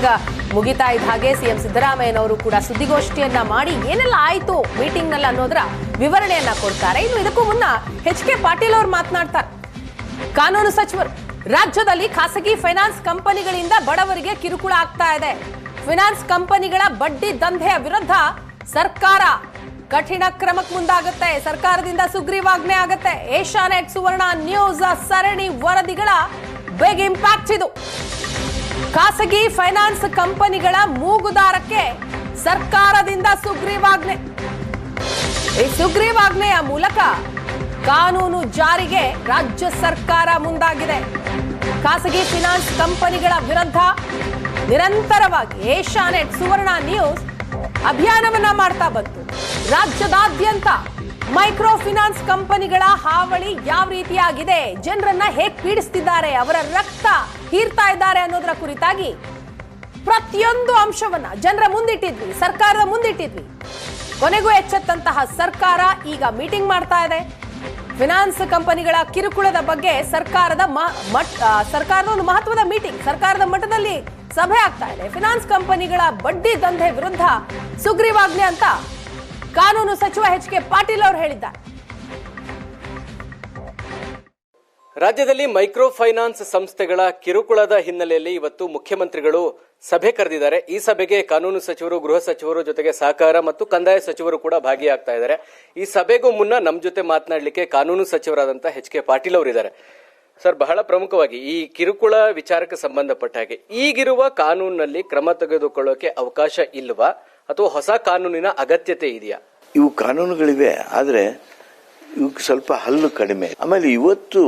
Meeting ಮುಗಿತಾ ಇದ್ದ ಹಾಗೆ ಸಿಎಂ ಸಿದ್ದರಾಮಯ್ಯನವರು ಕೂಡ ಸುದ್ದಿಗೋಷ್ಠಿಯನ್ನ ಮಾಡಿ ಏನೆಲ್ಲ ಆಯ್ತು ಮೀಟಿಂಗ್ನಲ್ಲಿ ಅನ್ನೋದರ ವಿವರಣೆಯನ್ನ ಕೊಡ್ತಾರೆ. ಇನ್ನು ಇದಕ್ಕೂ ಮುನ್ನ ಎಚ್ ಕೆ ಪಾಟೀಲ್ ಅವರು ಮಾತನಾಡ್ತಾರೆ. ಕಾನೂನು ಸಚಿವರು, ರಾಜ್ಯದಲ್ಲಿ ಖಾಸಗಿ ಫೈನಾನ್ಸ್ ಕಂಪನಿಗಳಿಂದ ಬಡವರಿಗೆ ಕಿರುಕುಳ ಆಗ್ತಾ ಇದೆ. ಫೈನಾನ್ಸ್ ಕಂಪನಿಗಳ ಬಡ್ಡಿ ದಂಧೆಯ ವಿರುದ್ಧ ಸರ್ಕಾರ ಕಠಿಣ ಕ್ರಮಕ್ಕೆ ಮುಂದಾಗುತ್ತೆ. ಸರ್ಕಾರದಿಂದ ಸುಗ್ರೀವಾಜ್ಞೆ ಆಗುತ್ತೆ. ಏಷ್ಯಾನೆಟ್ ಸುವರ್ಣ ನ್ಯೂಸ್ ಸರಣಿ ವರದಿಗಳ ಬಿಗ್ ಇಂಪ್ಯಾಕ್ಟ್ ಇದು. ಖಾಸಗಿ ಫೈನಾನ್ಸ್ ಕಂಪನಿಗಳ ಮೂಗುದಾರಕ್ಕೆ ಸರ್ಕಾರದಿಂದ ಸುಗ್ರೀವಾಜ್ಞೆ. ಈ ಸುಗ್ರೀವಾಜ್ಞೆಯ ಮೂಲಕ ಕಾನೂನು ಜಾರಿಗೆ ರಾಜ್ಯ ಸರ್ಕಾರ ಮುಂದಾಗಿದೆ. ಖಾಸಗಿ ಫಿನಾನ್ಸ್ ಕಂಪನಿಗಳ ವಿರುದ್ಧ ನಿರಂತರವಾಗಿ ಏಷ್ಯಾನೆಟ್ ಸುವರ್ಣ ನ್ಯೂಸ್ ಅಭಿಯಾನವನ್ನ ಮಾಡ್ತಾ ಬಂತು. ರಾಜ್ಯದಾದ್ಯಂತ ಮೈಕ್ರೋ ಫಿನಾನ್ಸ್ ಕಂಪನಿಗಳ ಹಾವಳಿ ಯಾವ ರೀತಿಯಾಗಿದೆ? ಜನರನ್ನ ಹೇಗೆ ಪೀಡಿಸ್ತಿದ್ದಾರೆ? ಅವರ ರಕ್ತ ಹೀರ್ತಾ ಇದ್ದಾರೆ ಅನ್ನೋದರ ಕುರಿತಾಗಿ ಪ್ರತಿಯೊಂದು ಅಂಶವನ್ನ ಜನರ ಮುಂದಿಟ್ಟಿದ್ವಿ, ಸರ್ಕಾರದ ಮುಂದಿಟ್ಟಿದ್ವಿ. ಕೊನೆಗೂ ಎಚ್ಚೆತ್ತಂತಹ ಸರ್ಕಾರ ಈಗ ಮೀಟಿಂಗ್ ಮಾಡ್ತಾ ಇದೆ. ಫಿನಾನ್ಸ್ ಕಂಪನಿಗಳ ಕಿರುಕುಳದ ಬಗ್ಗೆ ಸರ್ಕಾರದ ಸರ್ಕಾರದ ಒಂದು ಮಹತ್ವದ ಮೀಟಿಂಗ್ ಸರ್ಕಾರದ ಮಟ್ಟದಲ್ಲಿ ಸಭೆ ಆಗ್ತಾ ಇದೆ. ಫಿನಾನ್ಸ್ ಕಂಪನಿಗಳ ಬಡ್ಡಿ ದಂಧೆ ವಿರುದ್ಧ ಸುಗ್ರೀವಾಜ್ಞೆ ಅಂತ ಕಾನೂನು ಸಚಿವ ಎಚ್ ಕೆ ಪಾಟೀಲ್ ಅವರು ಹೇಳಿದ್ದಾರೆ. ರಾಜ್ಯದಲ್ಲಿ ಮೈಕ್ರೋ ಫೈನಾನ್ಸ್ ಸಂಸ್ಥೆಗಳ ಕಿರುಕುಳದ ಹಿನ್ನೆಲೆಯಲ್ಲಿ ಇವತ್ತು ಮುಖ್ಯಮಂತ್ರಿಗಳು ಸಭೆ ಕರೆದಿದ್ದಾರೆ. ಈ ಸಭೆಗೆ ಕಾನೂನು ಸಚಿವರು, ಗೃಹ ಸಚಿವರು ಜೊತೆಗೆ ಸಹಕಾರ ಮತ್ತು ಕಂದಾಯ ಸಚಿವರು ಕೂಡ ಭಾಗಿಯಾಗ್ತಾ ಇದ್ದಾರೆ. ಈ ಸಭೆಗೂ ಮುನ್ನ ನಮ್ಮ ಜೊತೆ ಮಾತನಾಡಲಿಕ್ಕೆ ಕಾನೂನು ಸಚಿವರಾದಂತಹ ಹೆಚ್ ಕೆ ಪಾಟೀಲ್ ಅವರಿದ್ದಾರೆ. ಸರ್, ಬಹಳ ಪ್ರಮುಖವಾಗಿ ಈ ಕಿರುಕುಳ ವಿಚಾರಕ್ಕೆ ಸಂಬಂಧಪಟ್ಟ ಹಾಗೆ, ಈಗಿರುವ ಕಾನೂನಿನಲ್ಲಿ ಕ್ರಮ ತೆಗೆದುಕೊಳ್ಳೋಕೆ ಅವಕಾಶ ಇಲ್ವಾ? ಅಥವಾ ಹೊಸ ಕಾನೂನಿನ ಅಗತ್ಯತೆ ಇದೆಯಾ? ಇವು ಕಾನೂನುಗಳಿವೆ, ಆದರೆ ಇವಕ್ಕೆ ಸ್ವಲ್ಪ ಹಲ್ಲು ಕಡಿಮೆ. ಆಮೇಲೆ ಇವತ್ತು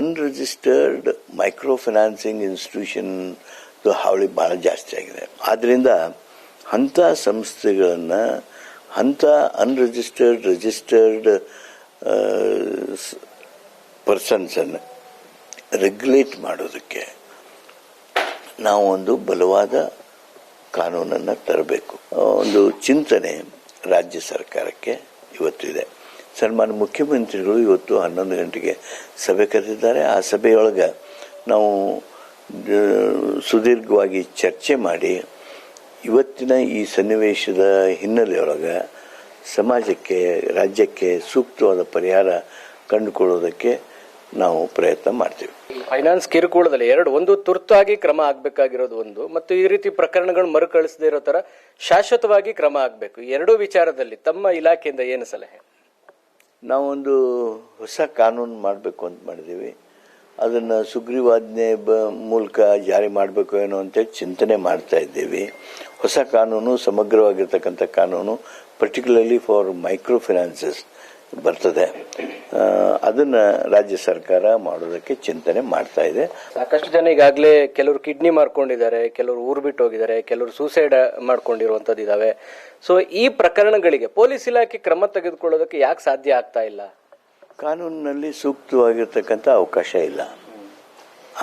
ಅನ್ರಿಜಿಸ್ಟರ್ಡ್ ಮೈಕ್ರೋ ಫೈನಾನ್ಸಿಂಗ್ ಇನ್ಸ್ಟಿಟ್ಯೂಷನ್ ಹಾವಳಿ ಭಾಳ ಜಾಸ್ತಿ ಆಗಿದೆ. ಆದ್ದರಿಂದ ಅಂಥ ಸಂಸ್ಥೆಗಳನ್ನು, ಅಂಥ ಅನ್ರಿಜಿಸ್ಟರ್ಡ್ ರಿಜಿಸ್ಟರ್ಡ್ ಪರ್ಸನ್ಸನ್ನು ರೆಗ್ಯುಲೇಟ್ ಮಾಡೋದಕ್ಕೆ ನಾವು ಒಂದು ಬಲವಾದ ಕಾನೂನನ್ನು ತರಬೇಕು. ಒಂದು ಚಿಂತನೆ ರಾಜ್ಯ ಸರ್ಕಾರಕ್ಕೆ ಇವತ್ತು ಇದೆ ಸನ್ಮಾನ್ಯ ಮುಖ್ಯಮಂತ್ರಿಗಳು ಇವತ್ತು ಹನ್ನೊಂದು ಗಂಟೆಗೆ ಸಭೆ ಕರೆದಿದ್ದಾರೆ. ಆ ಸಭೆಯೊಳಗೆ ನಾವು ಸುದೀರ್ಘವಾಗಿ ಚರ್ಚೆ ಮಾಡಿ ಇವತ್ತಿನ ಈ ಸನ್ನಿವೇಶದ ಹಿನ್ನೆಲೆಯೊಳಗೆ ಸಮಾಜಕ್ಕೆ, ರಾಜ್ಯಕ್ಕೆ ಸೂಕ್ತವಾದ ಪರಿಹಾರ ಕಂಡುಕೊಳ್ಳೋದಕ್ಕೆ ನಾವು ಪ್ರಯತ್ನ ಮಾಡ್ತೀವಿ. ಫೈನಾನ್ಸ್ ಕಿರುಕುಳದಲ್ಲಿ ಎರಡು, ಒಂದು ತುರ್ತಾಗಿ ಕ್ರಮ ಆಗಬೇಕಾಗಿರೋದು ಒಂದು, ಮತ್ತು ಈ ರೀತಿ ಪ್ರಕರಣಗಳು ಮರುಕಳಿಸದೇ ಇರೋ ತರ ಶಾಶ್ವತವಾಗಿ ಕ್ರಮ ಆಗಬೇಕು. ಎರಡೂ ವಿಚಾರದಲ್ಲಿ ತಮ್ಮ ಇಲಾಖೆಯಿಂದ ಏನು ಸಲಹೆ? ನಾವೊಂದು ಹೊಸ ಕಾನೂನು ಮಾಡಬೇಕು ಅಂತ ಮಾಡಿದ್ದೀವಿ. ಅದನ್ನು ಸುಗ್ರೀವಾಜ್ಞೆ ಬ ಮೂಲಕ ಜಾರಿ ಮಾಡಬೇಕು ಏನೋ ಅಂತೇಳಿ ಚಿಂತನೆ ಮಾಡ್ತಾ ಇದ್ದೀವಿ. ಹೊಸ ಕಾನೂನು, ಸಮಗ್ರವಾಗಿರ್ತಕ್ಕಂಥ ಕಾನೂನು ಪರ್ಟಿಕ್ಯುಲರ್ಲಿ ಫಾರ್ ಮೈಕ್ರೋ ಫಿನಾನ್ಸಸ್ ಬರ್ತದೆ. ಅದನ್ನ ರಾಜ್ಯ ಸರ್ಕಾರ ಮಾಡೋದಕ್ಕೆ ಚಿಂತನೆ ಮಾಡ್ತಾ ಇದೆ. ಸಾಕಷ್ಟು ಜನ ಈಗಾಗಲೇ ಕೆಲವರು ಕಿಡ್ನಿ ಮಾರ್ಕೊಂಡಿದ್ದಾರೆ ಕೆಲವರು ಊರು ಬಿಟ್ಟು ಹೋಗಿದ್ದಾರೆ ಕೆಲವರು ಸೂಸೈಡ್ ಮಾಡ್ಕೊಂಡಿರುವಂತದ್ದು ಇದಾವೆ. ಸೊ ಈ ಪ್ರಕರಣಗಳಿಗೆ ಪೊಲೀಸ್ ಇಲಾಖೆ ಕ್ರಮ ತೆಗೆದುಕೊಳ್ಳೋದಕ್ಕೆ ಯಾಕೆ ಸಾಧ್ಯ ಆಗ್ತಾ ಇಲ್ಲ? ಕಾನೂನಿನಲ್ಲಿ ಸೂಕ್ತವಾಗಿರ್ತಕ್ಕಂಥ ಅವಕಾಶ ಇಲ್ಲ.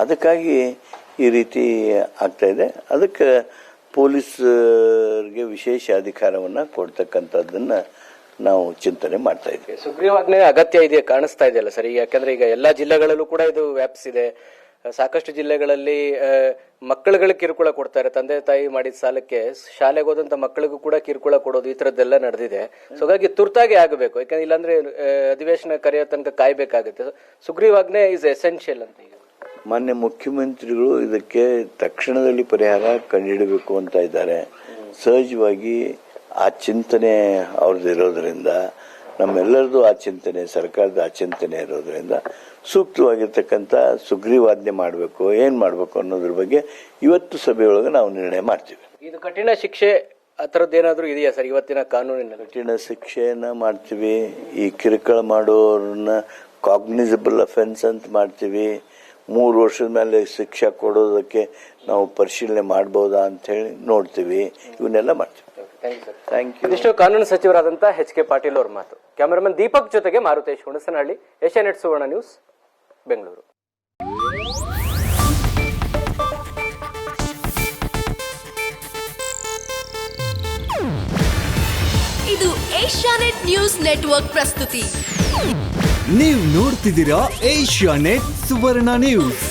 ಅದಕ್ಕಾಗಿ ಈ ರೀತಿ ಆಗ್ತಾ ಇದೆ. ಅದಕ್ಕೆ ಪೊಲೀಸರಿಗೆ ವಿಶೇಷ ಅಧಿಕಾರವನ್ನು ಕೊಡ್ತಕ್ಕಂಥದ್ದನ್ನ ನಾವು ಚಿಂತನೆ ಮಾಡ್ತಾ ಇದ್ದೀವಿ ಸುಗ್ರೀವಾಜ್ಞೆ ಅಗತ್ಯ ಇದೆ ಕಾಣಿಸ್ತಾ ಇದೆಯಲ್ಲ ಸರಿ? ಯಾಕಂದ್ರೆ ಈಗ ಎಲ್ಲಾ ಜಿಲ್ಲೆಗಳಲ್ಲೂ ಕೂಡ ಇದು ವ್ಯಾಪಿಸಿದೆ ಸಾಕಷ್ಟು ಜಿಲ್ಲೆಗಳಲ್ಲಿ ಮಕ್ಕಳುಗಳಿಗೆ ಕಿರುಕುಳ ಕೊಡ್ತಾರೆ ತಂದೆ ತಾಯಿ ಮಾಡಿದ ಸಾಲಕ್ಕೆ ಶಾಲೆಗೆ ಹೋದಂತ ಮಕ್ಕಳಿಗೂ ಕೂಡ ಕಿರುಕುಳ ಕೊಡೋದು ಈ ತರದ್ದೆಲ್ಲ ನಡೆದಿದೆ. ಸೊ ಹಾಗಾಗಿ ತುರ್ತಾಗಿ ಆಗಬೇಕು. ಯಾಕಂದ್ರೆ ಇಲ್ಲಾಂದ್ರೆ ಅಧಿವೇಶನ ಕರೆಯೋ ತನಕ ಕಾಯ್ಬೇಕಾಗುತ್ತೆ. ಸುಗ್ರೀವಾಜ್ಞೆ ಇಸ್ ಎಸೆನ್ಷಿಯಲ್ ಅಂತ ಈಗ. ಮಾನ್ಯ ಮುಖ್ಯಮಂತ್ರಿಗಳು ಇದಕ್ಕೆ ತಕ್ಷಣದಲ್ಲಿ ಪರಿಹಾರ ಕಂಡುಹಿಡಬೇಕು ಅಂತ ಇದ್ದಾರೆ. ಸಹಜವಾಗಿ ಆ ಚಿಂತನೆ ಅವ್ರದ್ದು ಇರೋದ್ರಿಂದ ನಮ್ಮೆಲ್ಲರದು ಆ ಚಿಂತನೆ ಸರ್ಕಾರದ ಆ ಚಿಂತನೆ ಇರೋದ್ರಿಂದ ಸೂಕ್ತವಾಗಿರ್ತಕ್ಕಂಥ ಸುಗ್ರೀವಾಜ್ಞೆ ಮಾಡಬೇಕು ಏನು ಮಾಡಬೇಕು ಅನ್ನೋದ್ರ ಬಗ್ಗೆ ಇವತ್ತು ಸಭೆಯೊಳಗೆ ನಾವು ನಿರ್ಣಯ ಮಾಡ್ತೀವಿ. ಇದು ಕಠಿಣ ಶಿಕ್ಷೆ ಆ ಥರದ್ದು ಏನಾದರೂ ಇದೆಯಾ ಸರ್ ಇವತ್ತಿನ ಕಾನೂನಿನ ಕಠಿಣ ಶಿಕ್ಷೆಯನ್ನ ಮಾಡ್ತೀವಿ ಈ ಕಿರುಕುಳ ಮಾಡೋರನ್ನ ಕಾಗ್ನಿಸಬಲ್ ಅಫೆನ್ಸ್ ಅಂತ ಮಾಡ್ತೀವಿ ಮೂರು ವರ್ಷದ ಮೇಲೆ ಶಿಕ್ಷೆ ಕೊಡೋದಕ್ಕೆ ನಾವು ಪರಿಶೀಲನೆ ಮಾಡ್ಬೋದಾ ಅಂತ ಹೇಳಿ ನೋಡ್ತೀವಿ ಇವನ್ನೆಲ್ಲ ಮಾಡ್ತೀವಿ. ಇದಿಷ್ಟು ಕಾನೂನು ಸಚಿವರಾದಂತಹ ಎಚ್ ಕೆ ಪಾಟೀಲ್ ಅವರ ಮಾತು. ಕ್ಯಾಮರಾಮನ್ ದೀಪಕ್ ಜೊತೆಗೆ ಮಾರುತೇಶ್ ಹುಣಸನಹಳ್ಳಿ ಏಷ್ಯಾನೆಟ್ ಸುವರ್ಣ ನ್ಯೂಸ್ ಬೆಂಗಳೂರು. ಇದು ಏಷ್ಯಾನೆಟ್ ನ್ಯೂಸ್ ನೆಟ್ವರ್ಕ್ ಪ್ರಸ್ತುತಿ. ನೀವು ನೋಡ್ತಿದ್ದೀರಾ ಏಷ್ಯಾ ನೆಟ್ ಸುವರ್ಣ ನ್ಯೂಸ್.